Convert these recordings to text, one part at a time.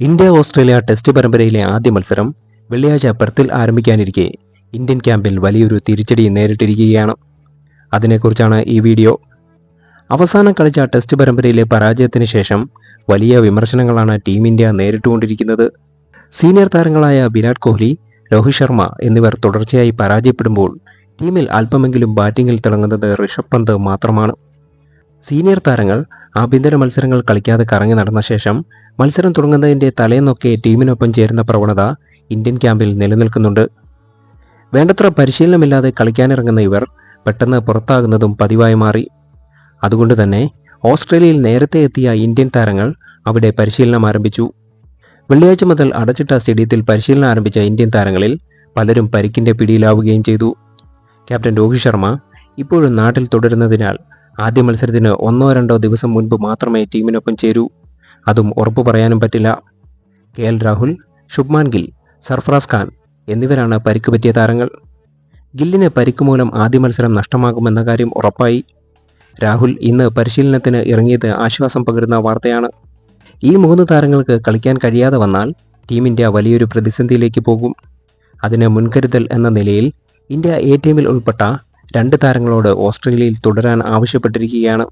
India Australia test പരമ്പരയിലെ ആദ്യ മത്സരം വെള്ളിയാഴ്ച പെർത്തിൽ ആരംഭിക്കാനിരിക്കെ. ഇന്ത്യൻ ക്യാമ്പിൽ വലിയൊരു തിരിച്ചടി നേരിട്ടിരിക്കുകയാണ്. അതിനെക്കുറിച്ചാണ് ഈ വീഡിയോ. അവസാനം കളിച്ച ടെസ്റ്റ് പരമ്പരയിലെ പരാജയത്തിന് ശേഷം വലിയ വിമർശനങ്ങളാണ് ടീം ഇന്ത്യ നേരിട്ടുകൊണ്ടിരിക്കുന്നത്. സീനിയർ താരങ്ങളായ വിരാട് കോഹ്ലി രോഹിത് ശർമ്മ എന്നിവർ തുടർച്ചയായി പരാജയപ്പെടുമ്പോൾ ടീമിൽ അല്പമെങ്കിലും ബാറ്റിംഗിൽ തിളങ്ങുന്നത് ഋഷഭ് പന്ത് മാത്രമാണ്. സീനിയർ താരങ്ങൾ ആഭ്യന്തര മത്സരങ്ങൾ കളിക്കാതെ കറങ്ങി നടന്ന ശേഷം മത്സരം തുടങ്ങുന്നതിന്റെ തലേന്നൊക്കെ ടീമിനൊപ്പം ചേരുന്ന പ്രവണത ഇന്ത്യൻ ക്യാമ്പിൽ നിലനിൽക്കുന്നുണ്ട്. വേണ്ടത്ര പരിശീലനമില്ലാതെ കളിക്കാനിറങ്ങുന്ന ഇവർ പെട്ടെന്ന് പുറത്താകുന്നതും പതിവായി മാറി. അതുകൊണ്ട് തന്നെ ഓസ്ട്രേലിയയിൽ നേരത്തെ എത്തിയ ഇന്ത്യൻ താരങ്ങൾ അവിടെ പരിശീലനം ആരംഭിച്ചു. വെള്ളിയാഴ്ച മുതൽ അടച്ചിട്ട സ്റ്റേഡിയത്തിൽ പരിശീലനം ആരംഭിച്ച ഇന്ത്യൻ താരങ്ങളിൽ പലരും പരിക്കിന്റെ പിടിയിലാവുകയും ചെയ്തു. ക്യാപ്റ്റൻ രോഹിത് ശർമ്മ ഇപ്പോഴും നാട്ടിൽ തുടരുന്നതിനാൽ ആദ്യ മത്സരത്തിന് ഒന്നോ രണ്ടോ ദിവസം മുൻപ് മാത്രമേ ടീമിനൊപ്പം ചേരൂ. അതും ഉറപ്പു പറയാനും പറ്റില്ല. കെ എൽ രാഹുൽ ശുഭ്മാൻ ഗിൽ സർഫറാസ് ഖാൻ എന്നിവരാണ് പരിക്ക് പറ്റിയ താരങ്ങൾ. ഗില്ലിന് പരിക്ക് മൂലം ആദ്യ മത്സരം നഷ്ടമാകുമെന്ന കാര്യം ഉറപ്പായി. രാഹുൽ ഇന്ന് പരിശീലനത്തിന് ഇറങ്ങിയത് ആശ്വാസം പകരുന്ന വാർത്തയാണ്. ഈ മൂന്ന് താരങ്ങൾക്ക് കളിക്കാൻ കഴിയാതെ വന്നാൽ ടീം ഇന്ത്യ വലിയൊരു പ്രതിസന്ധിയിലേക്ക് പോകും. അതിന് മുൻകരുതൽ എന്ന നിലയിൽ ഇന്ത്യ എ ടീമിൽ ഉൾപ്പെട്ട രണ്ട് താരങ്ങളോട് ഓസ്ട്രേലിയയിൽ തുടരാൻ ആവശ്യപ്പെട്ടിരിക്കുകയാണ്.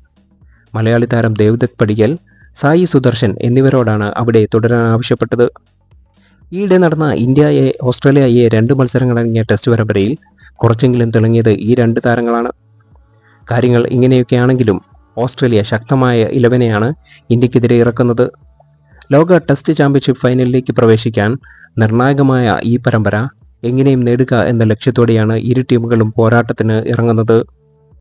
മലയാളി താരം ദേവ്ദത്ത് പടിക്കൽ സായി സുദർശൻ എന്നിവരോടാണ് അവിടെ തുടരാൻ ആവശ്യപ്പെട്ടത്. ഈയിടെ നടന്ന ഇന്ത്യയെ എ ഓസ്ട്രേലിയ എ രണ്ട് മത്സരങ്ങളടങ്ങിയ ടെസ്റ്റ് പരമ്പരയിൽ കുറച്ചെങ്കിലും തിളങ്ങിയത് ഈ രണ്ട് താരങ്ങളാണ്. കാര്യങ്ങൾ ഇങ്ങനെയൊക്കെയാണെങ്കിലും ഓസ്ട്രേലിയ ശക്തമായ ഇലവനെയാണ് ഇന്ത്യക്കെതിരെ ഇറക്കുന്നത്. ലോക ടെസ്റ്റ് ചാമ്പ്യൻഷിപ്പ് ഫൈനലിലേക്ക് പ്രവേശിക്കാൻ നിർണായകമായ ഈ പരമ്പര എങ്ങനെയും നേടുക എന്ന ലക്ഷ്യത്തോടെയാണ് ഇരു ടീമുകളും പോരാട്ടത്തിന് ഇറങ്ങുന്നത്.